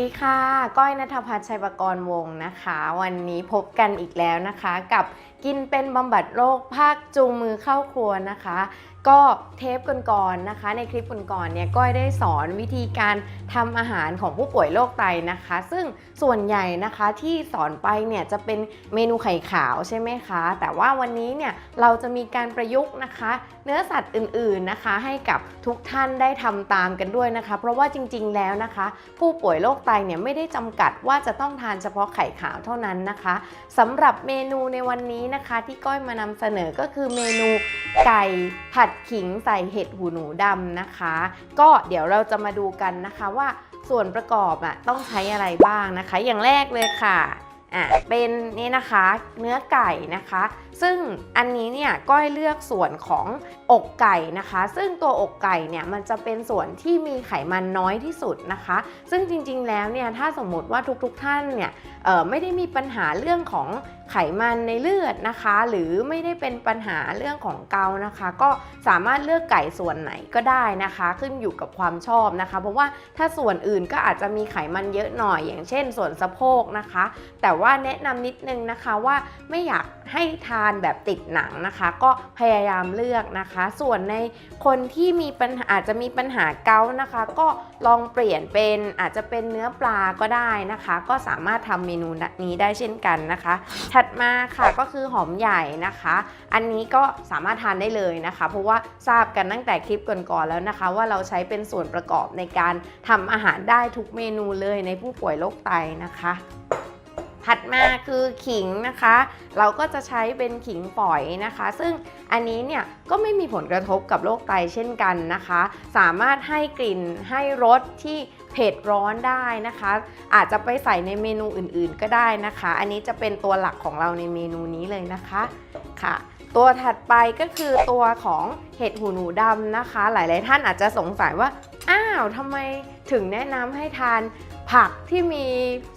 ดีค่ะ ก้อยนัทพัฒน์ชัยประกรณ์วงศ์นะคะ วันนี้พบกันอีกแล้วนะคะกับ กินเป็นบำบัดโรคภาคจูงมือเข้าครัวนะคะ ก็เทปก่อนๆนะคะ ในคลิปก่อนๆเนี่ยก้อยได้สอนวิธีการทำอาหารของผู้ป่วยโรคไตนะคะ ซึ่งส่วนใหญ่นะคะที่สอนไปเนี่ยจะเป็นเมนูไข่ขาวใช่ไหมคะ แต่ว่าวันนี้เนี่ยเราจะมีการประยุกต์นะคะ เนื้อสัตว์อื่นๆนะคะ ให้กับทุกท่านได้ทำตามกันด้วยนะคะ เพราะว่าจริงๆแล้วนะคะ ผู้ป่วยโรคไตเนี่ยไม่ได้จำกัดว่าจะต้องทานเฉพาะไข่ขาวเท่านั้นนะคะสำหรับเมนูในวันนี้นะคะที่ก้อยมานำเสนอก็คือเมนูไก่ผัดขิงใส่เห็ดหูหนูดำนะคะ ก็เดี๋ยวเราจะมาดูกันนะคะว่าส่วนประกอบอะต้องใช้อะไรบ้างนะคะ อย่างแรกเลยค่ะอะเป็นนี่นะคะเนื้อไก่นะคะ ซึ่งอันนี้เนี่ยก้อยเลือกส่วนของอกไก่นะคะ ซึ่งตัวอกไก่เนี่ยมันจะเป็นส่วนที่มีไขมันน้อยที่สุดนะคะ ซึ่งจริงๆแล้วเนี่ยถ้าสมมติว่าทุกๆท่านเนี่ยไม่ได้มีปัญหาเรื่องของ ไขมันในเลือดนะคะ หรือไม่ได้เป็นปัญหาเรื่องของเกานะคะ ก็สามารถเลือกไก่ส่วนไหนก็ได้นะคะ ขึ้นอยู่กับความชอบนะคะ เพราะว่าถ้าส่วนอื่นก็อาจจะมีไขมันเยอะหน่อย อย่างเช่น ส่วนสะโพกนะคะ แต่ว่าแนะนำนิดนึงนะคะว่าไม่อยากให้ทานแบบติดหนังนะคะ ก็พยายามเลือกนะคะ ส่วนในคนที่มีปัญหาอาจจะมีปัญหาเกานะคะ ก็ลองเปลี่ยนเป็นอาจจะเป็นเนื้อปลาก็ได้นะคะ ก็สามารถทำเมนูนี้ได้เช่นกันนะคะถัดมาค่ะก็คือหอมใหญ่นะคะ อันนี้ก็สามารถทานได้เลยนะคะ เพราะว่าทราบกันตั้งแต่คลิปก่อนๆแล้วนะคะ ว่าเราใช้เป็นส่วนประกอบในการทำอาหารได้ทุกเมนูเลยในผู้ป่วยโรคไตนะคะ ถัดมาคือขิงนะคะ เราก็จะใช้เป็นขิงฝอยนะคะ ซึ่งอันนี้เนี่ยก็ไม่มีผลกระทบกับโรคไตเช่นกันนะคะ สามารถให้กลิ่นให้รสที่เผ็ดร้อนได้นะคะ อาจจะไปใส่ในเมนูอื่นๆก็ได้นะคะ อันนี้จะเป็นตัวหลักของเราในเมนูนี้เลยนะคะค่ะตัวถัดไปก็คือตัวของเห็ดหูหนูดำนะคะ หลาย ๆ ท่านอาจจะสงสัยว่า อ้าวทำไมถึงแนะนำให้ทาน ผักที่มี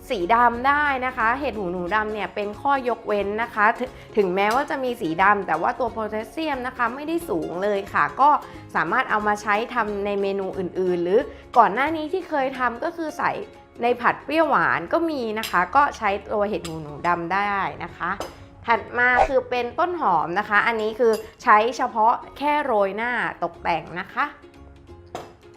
สีดำได้นะคะ เห็ดหูหนูดำเนี่ยเป็นข้อยกเว้นนะคะถถึงแม้ว่าจะมีสีดำแต่ว่าตัวโพแทสเซียมนะคะไม่ได้สูงเลยค่ะ ก็สามารถเอามาใช้ทำในเมนูอื่นๆ หรือก่อนหน้านี้ที่เคยทำก็คือใส่ในผัดเปรี้ยวหวานก็มีนะคะ ก็ใช้ตัวเห็ดหูหนูดำได้นะคะถัดมาคือเป็นต้นหอมนะคะ อันนี้คือใช้เฉพาะแค่โรยหน้าตกแต่งนะคะ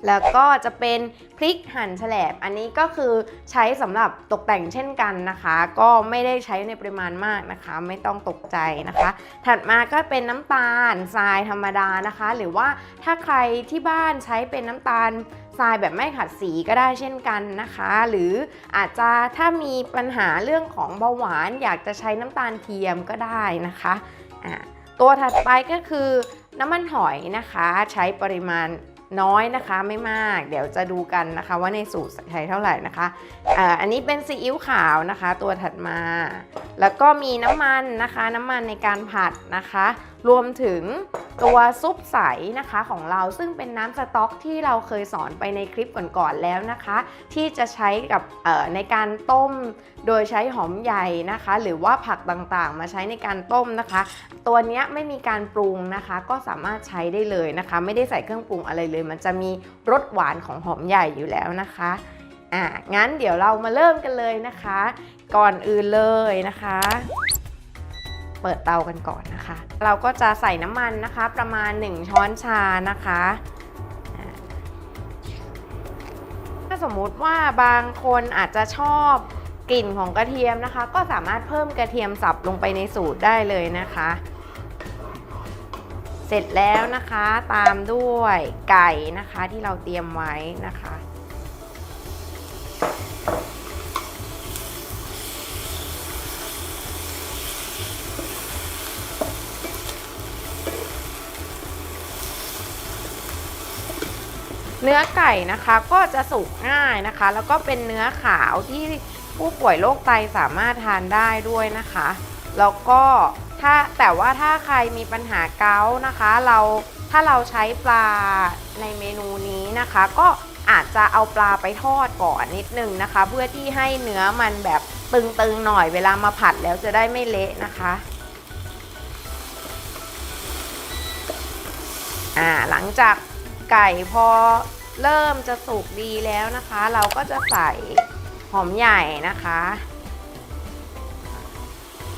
แล้วก็จะเป็นพริกหั่นแฉลบ อันนี้ก็คือใช้สำหรับตกแต่งเช่นกันนะคะ ก็ไม่ได้ใช้ในปริมาณมากนะคะ ไม่ต้องตกใจนะคะ ถัดมาก็เป็นน้ำตาลทรายธรรมดานะคะ หรือว่าถ้าใครที่บ้านใช้เป็นน้ำตาลทรายแบบไม่ขัดสีก็ได้เช่นกันนะคะ หรืออาจจะถ้ามีปัญหาเรื่องของเบาหวาน อยากจะใช้น้ำตาลเทียมก็ได้นะคะอ่าตัวถัดไปก็คือน้ำมันหอยนะคะ ใช้ปริมาณ น้อยนะคะไม่มาก เดี๋ยวจะดูกันนะคะ ว่าในสูตรใช้เท่าไหร่นะคะอันนี้เป็นซีอิ๊วขาวนะคะ ตัวถัดมา แล้วก็มีน้ำมันนะคะ น้ำมันในการผัดนะคะ รวมถึงตัวซุปใสนะคะของเราซึ่งเป็นน้ำสต๊อกที่เราเคยสอนไปในคลิปก่อนๆแล้วนะคะ ที่จะใช้กับในการต้ม โดยใช้หอมใหญ่นะคะ หรือว่าผักต่างๆ มาใช้ในการต้มนะคะ ตัวนี้ไม่มีการปรุงนะคะ ก็สามารถใช้ได้เลยนะคะ ไม่ได้ใส่เครื่องปรุงอะไรเลย มันจะมีรสหวานของหอมใหญ่อยู่แล้วนะคะอ่างั้นเดี๋ยวเรามาเริ่มกันเลยนะคะ ก่อนอื่นเลยนะคะ เปิดเตากันก่อนนะคะ เราก็จะใส่น้ำมันนะคะ ประมาณ 1 ช้อนชานะคะ ถ้าสมมุติว่าบางคนอาจจะชอบกลิ่นของกระเทียมนะคะ ก็สามารถเพิ่มกระเทียมสับลงไปในสูตรได้เลยนะคะ เสร็จแล้วนะคะตามด้วยไก่นะคะที่เราเตรียมไว้นะคะ เนื้อไก่นะคะก็จะสุกง่ายนะคะ แล้วก็เป็นเนื้อขาวที่ผู้ป่วยโรคไตสามารถทานได้ด้วยนะคะ แล้วก็ถ้าแต่ว่าถ้าใครมีปัญหาเกาต์นะคะ เราถ้าเราใช้ปลาในเมนูนี้นะคะ ก็อาจจะเอาปลาไปทอดก่อนนิดนึงนะคะ เพื่อที่ให้เนื้อมันแบบตึงๆหน่อยเวลามาผัดแล้วจะได้ไม่เละนะคะอ่าหลังจากไก่พอ เริ่มจะสุกดีแล้วนะคะ เราก็จะใส่หอมใหญ่นะคะ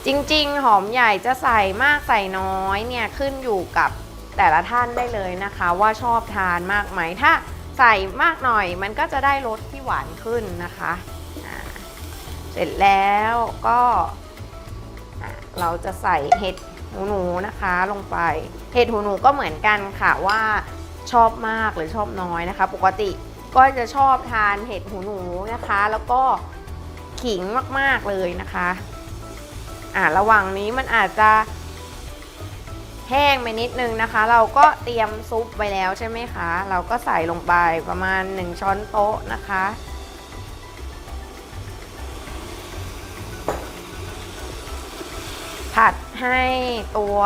จริงๆ หอมใหญ่จะใส่มากใส่น้อยเนี่ยขึ้นอยู่กับแต่ละท่านได้เลยนะคะ ว่าชอบทานมากไหมถ้าใส่มากหน่อยมันก็จะได้รสที่หวานขึ้นนะคะเสร็จแล้วก็เราจะใส่เห็ดหูหนูนะคะลงไป เห็ดหูหนูก็เหมือนกันค่ะว่า ชอบมากหรือชอบน้อยนะคะ ปกติก็จะชอบทานเห็ดหูหนูนะคะ แล้วก็ขิงมากๆเลยนะคะอ่าระหว่างนี้มันอาจจะแห้งไปนิดนึงนะคะ เราก็เตรียมซุปไว้แล้วใช่ไหมคะ เราก็ใส่ลงไปประมาณ 1 ช้อนโต๊ะนะคะ ผัดให้ตัว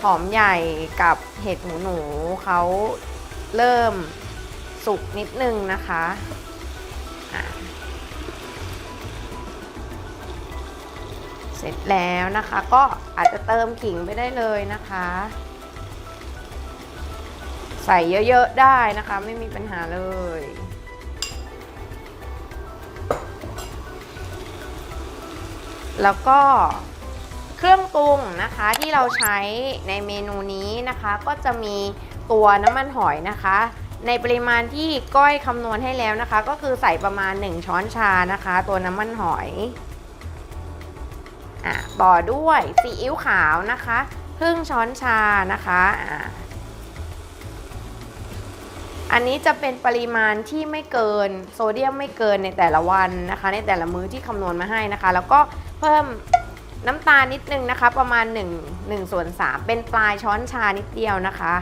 หอมใหญ่กับเห็ดหูหนูเขาเริ่มสุกนิดนึงนะคะเสร็จแล้วนะคะก็อาจจะเติมขิงไปได้เลยนะคะ ใส่เยอะๆได้นะคะไม่มีปัญหาเลยแล้วก็ เครื่องปรุงนะคะที่เราใช้ในเมนูนี้นะคะ ก็จะมีตัวน้ำมันหอยนะคะ ในปริมาณที่ก้อยคำนวณให้แล้วนะคะ ก็คือใส่ประมาณ 1 ช้อนชานะคะ ตัวน้ำมันหอยอะต่อด้วยซีอิ๊วขาวนะคะครึ่งช้อนชานะคะอะอันนี้จะเป็นปริมาณที่ไม่เกินโซเดียมไม่เกินในแต่ละวันนะคะ ในแต่ละมื้อที่คำนวณมาให้นะคะ แล้วก็เพิ่ม น้ำตาลนิดนึงนะคะ ประมาณ1 1ส่วน3เป็นปลายช้อนชานิดเดียวนะคะ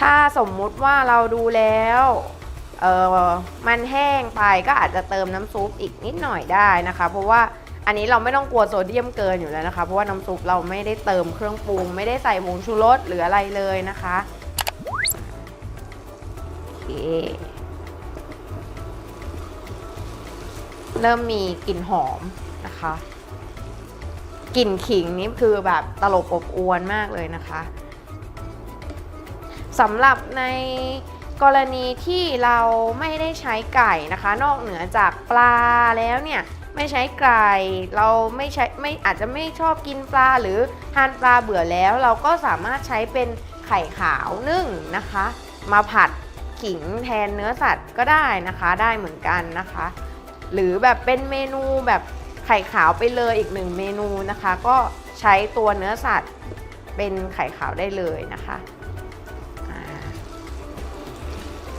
ถ้าสมมุติว่าเราดูแล้วเออมันแห้งไปก็อาจจะเติมน้ำซุปอีกนิดหน่อยได้นะคะ เพราะว่าอันนี้เราไม่ต้องกลัวโซเดียมเกินอยู่แล้วนะคะ เพราะว่าน้ำซุปเราไม่ได้เติมเครื่องปรุง ไม่ได้ใส่ผงชูรสหรืออะไรเลยนะคะโอเค เริ่มมีกลิ่นหอมนะคะกลิ่นขิงนี่คือแบบตลบอบอวนมากเลยนะคะสำหรับในกรณีที่เราไม่ได้ใช้ไก่นะคะ นอกเหนือจากปลาแล้วเนี่ยไม่ใช้ไก่เราไม่ใช้ไม่อาจจะไม่ชอบกินปลาหรือทานปลาเบื่อแล้ว เราก็สามารถใช้เป็นไข่ขาวนึ่งนะคะ มาผัดขิงแทนเนื้อสัตว์ก็ได้นะคะ ได้เหมือนกันนะคะ หรือแบบเป็นเมนูแบบไข่ขาวไปเลยอีกหนึ่งเมนูนะคะ ก็ใช้ตัวเนื้อสัตว์เป็นไข่ขาวได้เลยนะคะ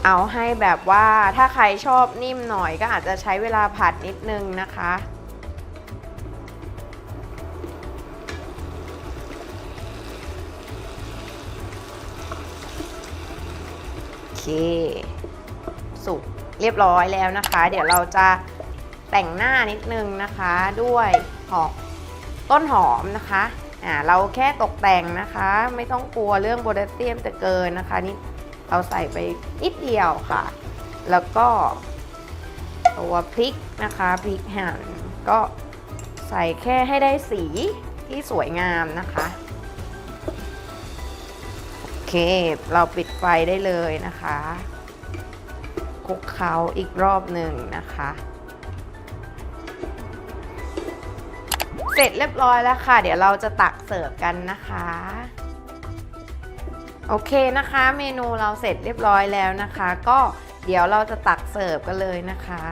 เอาให้แบบว่าถ้าใครชอบนิ่มหน่อยก็อาจจะใช้เวลาผัดนิดนึงนะคะ โอเค สุกเรียบร้อยแล้วนะคะ เดี๋ยวเราจะ แต่งหน้านิดนึงนะคะด้วยหอมต้นหอมนะคะอ่าเราแค่ตกแต่งนะคะ ไม่ต้องกลัวเรื่องโพแทสเซียมจะเกินนะคะนี่เราใส่ไปนิดเดียวค่ะ แล้วก็ตัวพริกนะคะพริกหั่นก็ใส่แค่ให้ได้สีที่สวยงามนะคะโอเคเราปิดไฟได้เลยนะคะคลุกเคล้าอีกรอบหนึ่งนะคะ เสร็จเรียบร้อยแล้วค่ะ เดี๋ยวเราจะตักเสิร์ฟกันนะคะ โอเคนะคะ เมนูเราเสร็จเรียบร้อยแล้วนะคะ ก็เดี๋ยวเราจะตักเสิร์ฟกันเลยนะคะ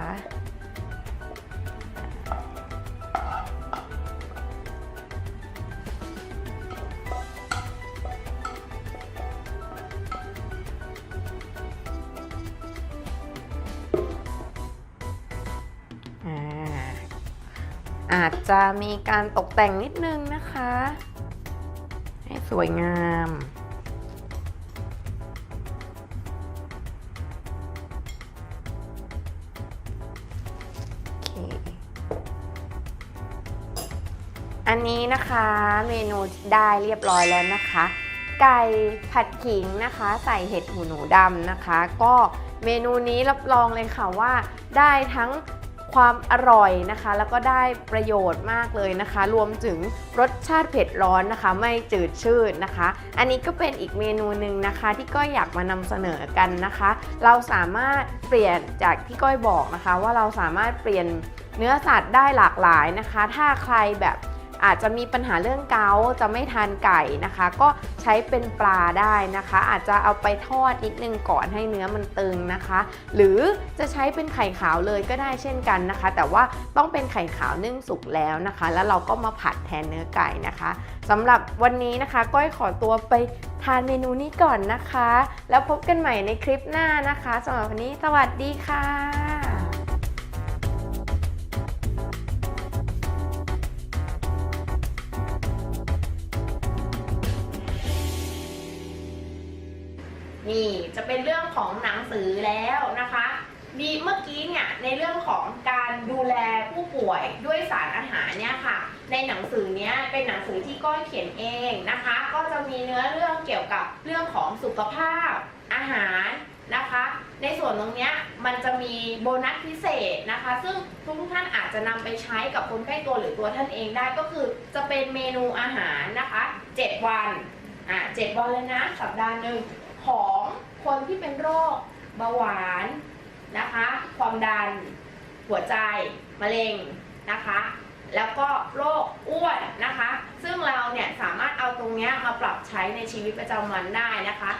อาจจะมีการตกแต่งนิดนึงนะคะ ให้สวยงามอันนี้นะคะเมนูได้เรียบร้อยแล้วนะคะ ไก่ผัดขิงนะคะ ใส่เห็ดหูหนูดำนะคะ ก็เมนูนี้รับรองเลยค่ะว่า ได้ทั้ง ความอร่อยนะคะ แล้วก็ได้ประโยชน์มากเลยนะคะ รวมถึงรสชาติเผ็ดร้อนนะคะ ไม่จืดชืดนะคะ อันนี้ก็เป็นอีกเมนูหนึ่งนะคะ ที่ก้อยอยากมานำเสนอกันนะคะ เราสามารถเปลี่ยนจากที่ก้อยบอกนะคะ ว่าเราสามารถเปลี่ยนเนื้อสัตว์ได้หลากหลายนะคะ ถ้าใครแบบ อาจจะมีปัญหาเรื่องเกาจะไม่ทานไก่นะคะ ก็ใช้เป็นปลาได้นะคะ อาจจะเอาไปทอดนิดนึงก่อนให้เนื้อมันตึงนะคะ หรือจะใช้เป็นไข่ขาวเลยก็ได้เช่นกันนะคะ แต่ว่าต้องเป็นไข่ขาวนึ่งสุกแล้วนะคะ แล้วเราก็มาผัดแทนเนื้อไก่นะคะสำหรับวันนี้นะคะก้อยขอตัวไปทานเมนูนี้ก่อนนะคะ แล้วพบกันใหม่ในคลิปหน้านะคะสำหรับวันนี้สวัสดีค่ะ เป็นเรื่องของหนังสือแล้วนะคะดีเมื่อกี้เนี่ยในเรื่องของการดูแลผู้ป่วยด้วยสารอาหารเนี่ยค่ะ ในหนังสือเนี้ยเป็นหนังสือที่ก้อยเขียนเองนะคะ ก็จะมีเนื้อเรื่องเกี่ยวกับเรื่องของสุขภาพอาหารนะคะ ในส่วนตรงเนี้ยมันจะมีโบนัสพิเศษนะคะ ซึ่งทุกท่านอาจจะนำไปใช้กับคนใกล้ตัวหรือตัวท่านเองได้ก็คือจะเป็นเมนูอาหารนะคะ 7 วันอะ7วันเลยนะสัปดาห์หนึ่ง ของคนที่เป็นโรคเบาหวานนะคะ ความดัน หัวใจ มะเร็งนะคะ แล้วก็โรคอ้วนนะคะ ซึ่งเราเนี่ยสามารถเอาตรงนี้มาปรับใช้ในชีวิตประจำวันได้นะคะ